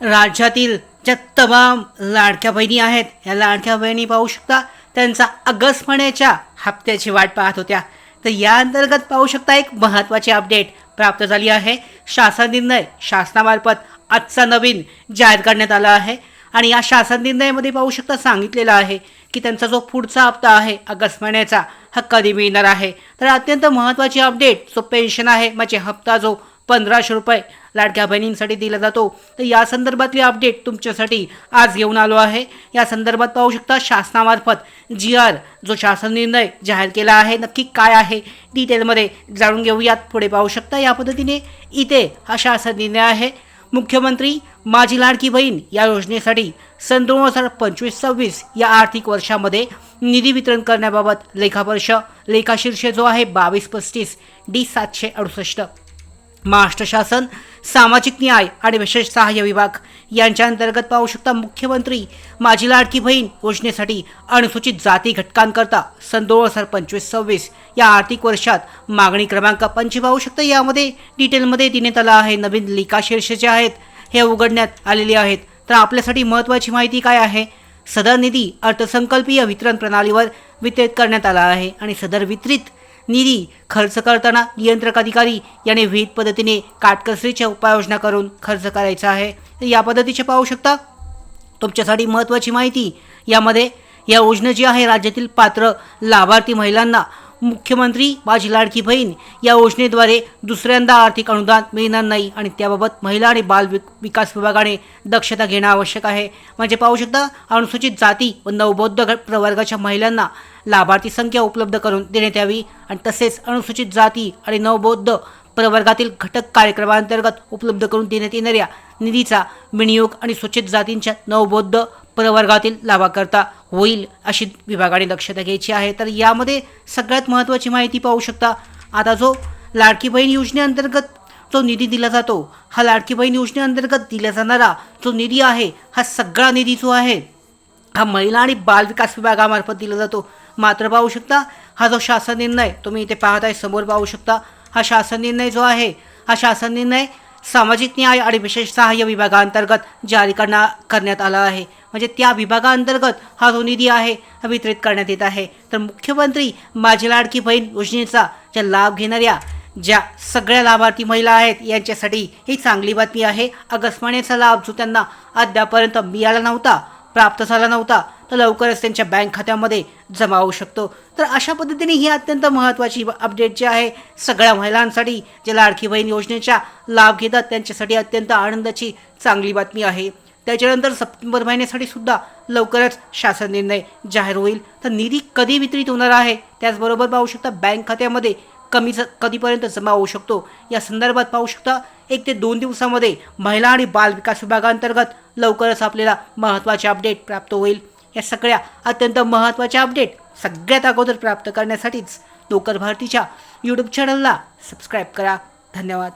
राज्यातील ज्या तमाम लाडक्या बहिणी आहेत या लाडक्या बहिणी पाहू शकता त्यांचा ऑगस्ट महिन्याच्या हप्त्याची वाट पाहत होत्या. तर या अंतर्गत पाहू शकता एक महत्त्वाची अपडेट प्राप्त झाली आहे. शासन निर्णय शासनामार्फत आजचा नवीन जाहीर करण्यात आला आहे. आणि या शासन निर्णयामध्ये पाहू शकता सांगितलेलं आहे की त्यांचा जो पुढचा हप्ता आहे ऑगस्ट महिन्याचा हा कधी मिळणार आहे? तर अत्यंत महत्त्वाची अपडेट जो पेन्शन आहे म्हणजे हप्ता जो पंधराशे रुपये लाडक्या बहिणींसाठी दिला जातो. तर या संदर्भातली अपडेट तुमच्यासाठी आज घेऊन आलो आहे. या संदर्भात पाहू शकता शासनामार्फत जी आर जो शासन निर्णय जाहीर केला आहे नक्की काय आहे डिटेलमध्ये जाणून घेऊयात. पुढे पाहू शकता या पद्धतीने. इथे हा शासन निर्णय आहे. मुख्यमंत्री माझी लाडकी बहीण या योजनेसाठी सन दोन हजार पंचवीस सव्वीस या आर्थिक वर्षामध्ये निधी वितरण करण्याबाबत लेखावर्ष लेखाशीर्ष जो आहे बावीस पस्तीस डी सातशे अडुसष्ट. महाराष्ट्र शासन सामाजिक न्याय आणि विशेष सहाय्य विभाग. यांच्या अंतर्गत पाहू शकता मुख्यमंत्री माझी लाडकी बहीण योजनेसाठी अनुसूचित जाती घटकांकरता सन दोन हजार पंचवीस सव्वीस. या आर्थिक वर्षात मागणी क्रमांक पंची पाहू शकता. यामध्ये डिटेलमध्ये देण्यात आला आहे नवीन लिकाशीर्ष जे आहेत हे उघडण्यात आलेले आहेत. तर आपल्यासाठी महत्त्वाची माहिती काय आहे? सदर निधी अर्थसंकल्पीय वितरण प्रणालीवर वितरित करण्यात आला आहे आणि सदर वितरित निधी खर्च करताना नियंत्रक अधिकारी याने विहित पद्धतीने काटकसरीच्या उपाययोजना करून खर्च करायचा आहे. तर या पद्धतीचे पाहू शकता. तुमच्यासाठी महत्त्वाची माहिती. यामध्ये या योजना जी आहे राज्यातील पात्र लाभार्थी महिलांना मुख्यमंत्री माझी लाडकी बहीण या योजनेद्वारे दुसऱ्यांदा आर्थिक अनुदान मिळणार नाही आणि त्याबाबत महिला आणि बाल विक विकास विभागाने दक्षता घेणं आवश्यक आहे. म्हणजे पाहू शकता अनुसूचित जाती व नवबौद्ध प्रवर्गाच्या महिलांना लाभार्थी संख्या उपलब्ध करून देण्यात यावी आणि तसेच अनुसूचित जाती आणि नवबौद्ध प्रवर्गातील घटक कार्यक्रमांतर्गत उपलब्ध करून देण्यात येणाऱ्या निधीचा विनियोग आणि सूचित जातींच्या नवबौद्ध प्रवर्गातील लाभाकरता होईल अशी विभागाने दक्षता घ्यायची आहे. तर यामध्ये सगळ्यात महत्त्वाची माहिती पाहू शकता. आता जो लाडकी बहीण योजनेअंतर्गत जो निधी दिला जातो हा लाडकी बहीण योजनेअंतर्गत दिला जाणारा जो निधी आहे हा सगळा निधी जो आहे हा महिला आणि बालविकास विभागामार्फत दिला जातो. मात्र पाहू शकता हा जो शासन निर्णय तुम्ही इथे पाहत आहे समोर पाहू शकता हा शासन निर्णय जो आहे हा शासन निर्णय सामाजिक न्याय आणि विशेष सहाय्य विभागाअंतर्गत जारी करण्या करण्यात आला आहे. म्हणजे त्या विभागाअंतर्गत हा जो निधी आहे हा वितरित करण्यात येत आहे. तर मुख्यमंत्री माझी लाडकी बहीण योजनेचा ज्या लाभ घेणाऱ्या ज्या सगळ्या लाभार्थी महिला आहेत यांच्यासाठी ही चांगली बातमी आहे. अगस्त महिन्याचा लाभ जो त्यांना अद्यापर्यंत मिळाला नव्हता प्राप्त झाला नव्हता तर लवकरच त्यांच्या बँक खात्यामध्ये जमा होऊ शकतो. तर अशा पद्धतीने ही अत्यंत महत्त्वाची अपडेट जी आहे सगळ्या महिलांसाठी जे लाडकी बहीण योजनेचा लाभ घेतात त्यांच्यासाठी अत्यंत आनंदाची चांगली बातमी आहे. त्याच्यानंतर सप्टेंबर महिन्यासाठी सुद्धा लवकरच शासन निर्णय जाहीर होईल. तर निधी कधी वितरित होणार आहे त्याचबरोबर पाहू शकता बँक खात्यामध्ये कमी कधीपर्यंत जमा होऊ शकतो? या संदर्भात पाहू शकता एक ते दोन दिवसामध्ये महिला आणि बाल विकास विभागांतर्गत लवकरच आपल्याला महत्त्वाचे अपडेट प्राप्त होईल. या सगळ्या अत्यंत महत्त्वाच्या अपडेट सगळ्यात अगोदर प्राप्त करण्यासाठीच नोकर भारतीच्या यूट्यूब चॅनलला सबस्क्राईब करा. धन्यवाद.